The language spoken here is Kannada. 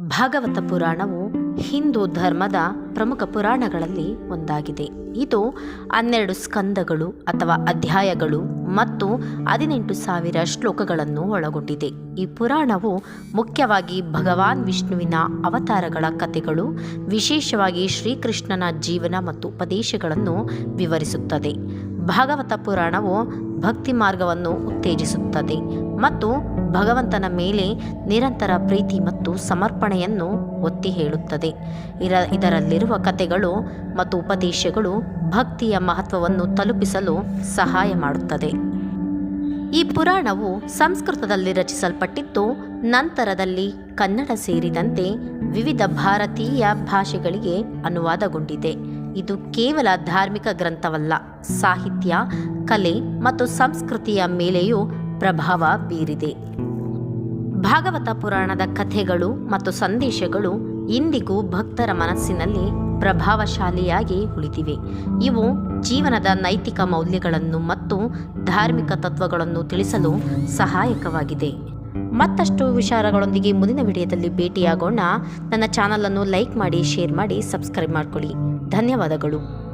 ಭಾಗವತ ಪುರಾಣವು ಹಿಂದೂ ಧರ್ಮದ ಪ್ರಮುಖ ಪುರಾಣಗಳಲ್ಲಿ ಒಂದಾಗಿದೆ. ಇದು ಹನ್ನೆರಡು ಸ್ಕಂದಗಳು ಅಥವಾ ಅಧ್ಯಾಯಗಳು ಮತ್ತು ಹದಿನೆಂಟು ಸಾವಿರ ಶ್ಲೋಕಗಳನ್ನು ಒಳಗೊಂಡಿದೆ. ಈ ಪುರಾಣವು ಮುಖ್ಯವಾಗಿ ಭಗವಾನ್ ವಿಷ್ಣುವಿನ ಅವತಾರಗಳ ಕಥೆಗಳು, ವಿಶೇಷವಾಗಿ ಶ್ರೀಕೃಷ್ಣನ ಜೀವನ ಮತ್ತು ಉಪದೇಶಗಳನ್ನು ವಿವರಿಸುತ್ತದೆ. ಭಾಗವತ ಪುರಾಣವು ಭಕ್ತಿ ಮಾರ್ಗವನ್ನು ಉತ್ತೇಜಿಸುತ್ತದೆ ಮತ್ತು ಭಗವಂತನ ಮೇಲೆ ನಿರಂತರ ಪ್ರೀತಿ ಮತ್ತು ಸಮರ್ಪಣೆಯನ್ನು ಒತ್ತಿ ಹೇಳುತ್ತದೆ. ಇರ, ಇದರಲ್ಲಿರುವ ಕಥೆಗಳು ಮತ್ತು ಉಪದೇಶಗಳು ಭಕ್ತಿಯ ಮಹತ್ವವನ್ನು ತಲುಪಿಸಲು ಸಹಾಯ ಮಾಡುತ್ತದೆ. ಈ ಪುರಾಣವು ಸಂಸ್ಕೃತದಲ್ಲಿ ರಚಿಸಲ್ಪಟ್ಟಿದ್ದು ನಂತರದಲ್ಲಿ ಕನ್ನಡ ಸೇರಿದಂತೆ ವಿವಿಧ ಭಾರತೀಯ ಭಾಷೆಗಳಿಗೆ ಅನುವಾದಗೊಂಡಿದೆ. ಇದು ಕೇವಲ ಧಾರ್ಮಿಕ ಗ್ರಂಥವಲ್ಲ, ಸಾಹಿತ್ಯ, ಕಲೆ ಮತ್ತು ಸಂಸ್ಕೃತಿಯ ಮೇಲೆಯೂ ಪ್ರಭಾವ ಬೀರಿದೆ. ಭಾಗವತ ಪುರಾಣದ ಕಥೆಗಳು ಮತ್ತು ಸಂದೇಶಗಳು ಇಂದಿಗೂ ಭಕ್ತರ ಮನಸ್ಸಿನಲ್ಲಿ ಪ್ರಭಾವಶಾಲಿಯಾಗಿ ಉಳಿದಿವೆ. ಇವು ಜೀವನದ ನೈತಿಕ ಮೌಲ್ಯಗಳನ್ನು ಮತ್ತು ಧಾರ್ಮಿಕ ತತ್ವಗಳನ್ನು ತಿಳಿಸಲು ಸಹಾಯಕವಾಗಿದೆ. ಮತ್ತಷ್ಟು ವಿಚಾರಗಳೊಂದಿಗೆ ಮುಂದಿನ ವಿಡಿಯೋದಲ್ಲಿ ಭೇಟಿಯಾಗೋಣ. ನನ್ನ ಚಾನಲನ್ನು ಲೈಕ್ ಮಾಡಿ ಶೇರ್ ಮಾಡಿ ಸಬ್ಸ್ಕ್ರೈಬ್ ಮಾಡಿಕೊಳ್ಳಿ. ಧನ್ಯವಾದಗಳು.